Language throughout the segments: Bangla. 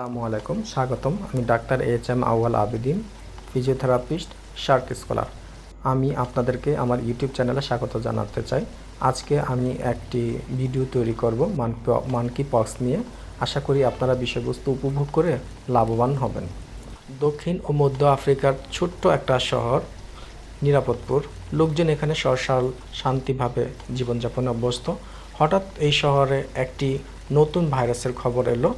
আসসালামু আলাইকুম, স্বাগতম। আমি doctor H M Awal Abedin, physiotherapist, shark scholar. আমি আপনাদেরকে আমার ইউটিউব চ্যানেলে স্বাগত জানাতে চাই। আজকে আমি একটি ভিডিও তৈরি করব মানকি পক্স নিয়ে। আশা করি আপনারা বিষয়বস্তু উপভোগ করে লাভবান হবেন। দক্ষিণ ও মধ্য আফ্রিকার ছোট্ট একটা শহর, নিরাপদপুর। লোকজন এখানে সরসাল, শান্তিভাবে জীবনযাপনে অভ্যস্ত। হঠাৎ এই শহরে একটি নতুন ভাইরাসের খবর এলো।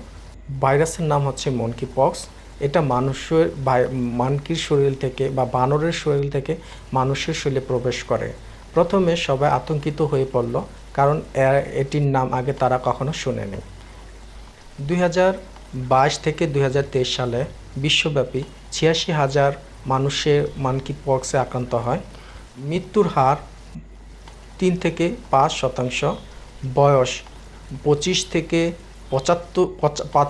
ভাইরাসের নাম হচ্ছে মনকি পক্স এটা মানুষের মানকির শরীর থেকে বা বানরের শরীর থেকে মানুষের শরীরে প্রবেশ করে। প্রথমে সবাই আতঙ্কিত হয়ে পড়ল, কারণ এটির নাম আগে তারা কখনো শোনেনি। দুই হাজার বাইশ থেকে দুই হাজার তেইশ সালে বিশ্বব্যাপী ছিয়াশি হাজার মানুষের মানকি পক্সে আক্রান্ত হয়। মৃত্যুর হার তিন থেকে পাঁচ শতাংশ। বয়স পঁচিশ থেকে পঁচাত্তর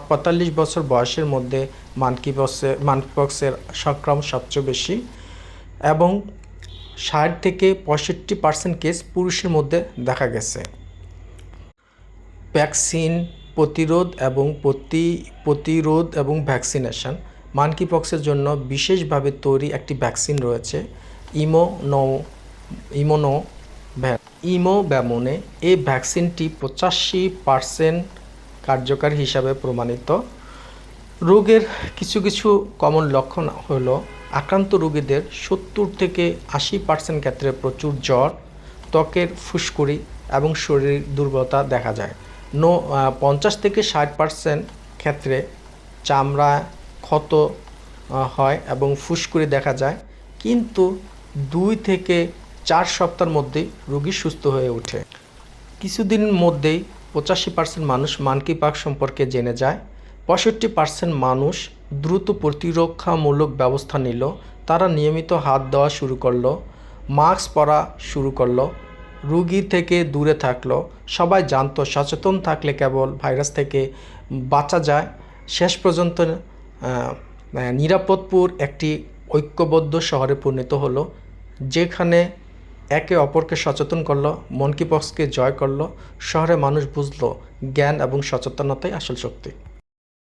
পঁয়তাল্লিশ বছর বয়সের মধ্যে মানকি পক্সে মানকি পক্সের সংক্রমণ সবচেয়ে বেশি এবং ষাট থেকে পঁয়ষট্টি পার্সেন্ট কেস পুরুষের মধ্যে দেখা গেছে। ভ্যাকসিন প্রতিরোধ এবং প্রতি, প্রতিরোধ এবং ভ্যাকসিনেশন মানকি পক্সের জন্য বিশেষভাবে তৈরি একটি ভ্যাকসিন রয়েছে ইমোনো ইমোনো ইমো ব্যামনে এই ভ্যাকসিনটি পঁচাশি পার্সেন্ট কার্যকারী হিসাবে প্রমাণিত। রোগের কিছু কিছু কমন লক্ষণ হলো আক্রান্ত রোগীদের সত্তর থেকে আশি পার্সেন্ট ক্ষেত্রে প্রচুর জ্বর, ত্বকের ফুসকুড়ি এবং শরীর দুর্বলতা দেখা যায়। নো পঞ্চাশ থেকে ষাট পার্সেন্ট ক্ষেত্রে চামড়া ক্ষত হয় এবং ফুসকুড়ি দেখা যায়। কিন্তু দুই থেকে চার সপ্তাহের মধ্যেই রোগী সুস্থ হয়ে ওঠে। কিছুদিনের মধ্যেই পঁচাশি পার্সেন্ট মানুষ মানকি পাক সম্পর্কে জেনে যায়, পঁয়ষট্টি পার্সেন্ট মানুষ দ্রুত প্রতিরক্ষামূলক ব্যবস্থা নিল, তারা নিয়মিত হাত দেওয়া শুরু করল, মাস্ক পরা শুরু করল, রুগী থেকে দূরে থাকল, সবাই জানতো সচেতন থাকলে কেবল ভাইরাস থেকে বাঁচা যায়। শেষ পর্যন্ত নিরাপদপুর একটি ঐক্যবদ্ধ শহরে পরিণত হলো, যেখানে একে অপরকে সচেতন করল, মনকি পক্সকে জয় করল শহরে মানুষ বুঝলো জ্ঞান এবং সচেতনতাই আসল শক্তি।